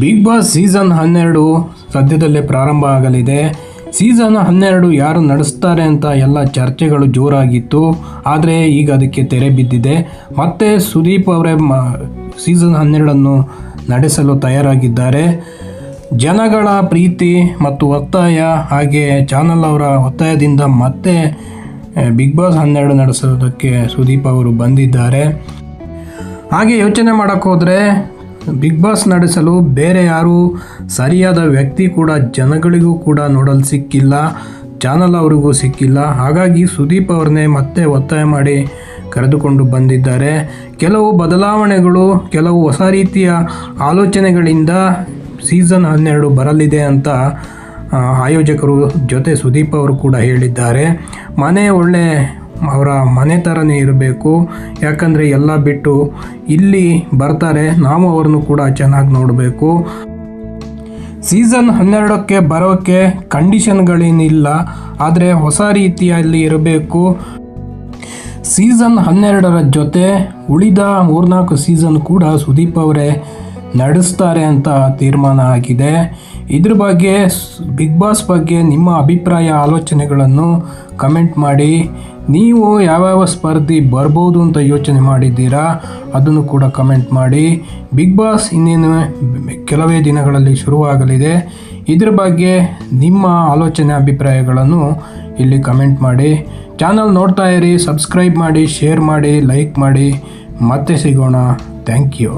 Big boss season ಹನ್ನೆರಡು ಸದ್ಯದಲ್ಲೇ ಪ್ರಾರಂಭ ಆಗಲಿದೆ. ಸೀಸನ್ ಹನ್ನೆರಡು ಯಾರು ನಡೆಸ್ತಾರೆ ಅಂತ ಎಲ್ಲ ಚರ್ಚೆಗಳು ಜೋರಾಗಿತ್ತು. ಆದರೆ ಈಗ ಅದಕ್ಕೆ ತೆರೆ ಬಿದ್ದಿದೆ. ಮತ್ತೆ ಸುದೀಪ್ ಅವರೇ ಮ ಸೀಸನ್ ಹನ್ನೆರಡನ್ನು ನಡೆಸಲು ತಯಾರಾಗಿದ್ದಾರೆ. ಜನಗಳ ಪ್ರೀತಿ ಮತ್ತು ಒತ್ತಾಯ ಹಾಗೆ ಚಾನಲ್ ಅವರ ಒತ್ತಾಯದಿಂದ ಮತ್ತೆ ಬಿಗ್ ಬಾಸ್ ಹನ್ನೆರಡು ನಡೆಸೋದಕ್ಕೆ ಸುದೀಪ್ ಅವರು ಬಂದಿದ್ದಾರೆ. ಹಾಗೆ ಯೋಚನೆ ಮಾಡೋಕ್ಕೆ ಹೋದರೆ ಬಿಗ್ ಬಾಸ್ ನಡೆಸಲು ಬೇರೆ ಯಾರೂ ಸರಿಯಾದ ವ್ಯಕ್ತಿ ಕೂಡ ಜನಗಳಿಗೂ ಕೂಡ ನೋಡಲು ಸಿಕ್ಕಿಲ್ಲ, ಚಾನಲ್ ಅವರಿಗೂ ಸಿಕ್ಕಿಲ್ಲ. ಹಾಗಾಗಿ ಸುದೀಪ್ ಅವ್ರನ್ನೇ ಮತ್ತೆ ಒತ್ತಾಯ ಮಾಡಿ ಕರೆದುಕೊಂಡು ಬಂದಿದ್ದಾರೆ. ಕೆಲವು ಬದಲಾವಣೆಗಳು, ಕೆಲವು ಹೊಸ ರೀತಿಯ ಆಲೋಚನೆಗಳಿಂದ ಸೀಸನ್ ಹನ್ನೆರಡು ಬರಲಿದೆ ಅಂತ ಆಯೋಜಕರು ಜೊತೆ ಸುದೀಪ್ ಅವರು ಕೂಡ ಹೇಳಿದ್ದಾರೆ. ಮನೆ ಒಳ್ಳೆ ಅವರ ಮನೆ ಥರನೇ ಇರಬೇಕು. ಯಾಕಂದರೆ ಎಲ್ಲ ಬಿಟ್ಟು ಇಲ್ಲಿ ಬರ್ತಾರೆ. ನಾವು ಅವ್ರನ್ನು ಕೂಡ ಚೆನ್ನಾಗಿ ನೋಡಬೇಕು. ಸೀಸನ್ ಹನ್ನೆರಡಕ್ಕೆ ಬರೋಕ್ಕೆ ಕಂಡೀಷನ್ಗಳೇನಿಲ್ಲ. ಆದರೆ ಹೊಸ ರೀತಿಯಲ್ಲಿ ಇರಬೇಕು. ಸೀಸನ್ ಹನ್ನೆರಡರ ಜೊತೆ ಉಳಿದ ಮೂರ್ನಾಲ್ಕು ಸೀಸನ್ ಕೂಡ ಸುದೀಪ್ ಅವರೇ ನಡೆಸ್ತಾರೆ ಅಂತ ತೀರ್ಮಾನ ಆಗಿದೆ. ಇದ್ರ ಬಗ್ಗೆ ಬಿಗ್ ಬಾಸ್ ಬಗ್ಗೆ ನಿಮ್ಮ ಅಭಿಪ್ರಾಯ, ಆಲೋಚನೆಗಳನ್ನು ಕಮೆಂಟ್ ಮಾಡಿ. ನೀವು ಯಾವ್ಯಾವ ಸ್ಪರ್ಧಿ ಬರ್ಬೋದು ಅಂತ ಯೋಚನೆ ಮಾಡಿದ್ದೀರಾ, ಅದನ್ನು ಕೂಡ ಕಮೆಂಟ್ ಮಾಡಿ. ಬಿಗ್ ಬಾಸ್ ಇನ್ನೇನು ಕೆಲವೇ ದಿನಗಳಲ್ಲಿ ಶುರುವಾಗಲಿದೆ. ಇದ್ರ ಬಗ್ಗೆ ನಿಮ್ಮ ಆಲೋಚನೆ, ಅಭಿಪ್ರಾಯಗಳನ್ನು ಇಲ್ಲಿ ಕಮೆಂಟ್ ಮಾಡಿ. ಚಾನಲ್ ನೋಡ್ತಾ ಇರಿ, ಸಬ್ಸ್ಕ್ರೈಬ್ ಮಾಡಿ, ಶೇರ್ ಮಾಡಿ, ಲೈಕ್ ಮಾಡಿ. ಮತ್ತೆ ಸಿಗೋಣ. Thank you.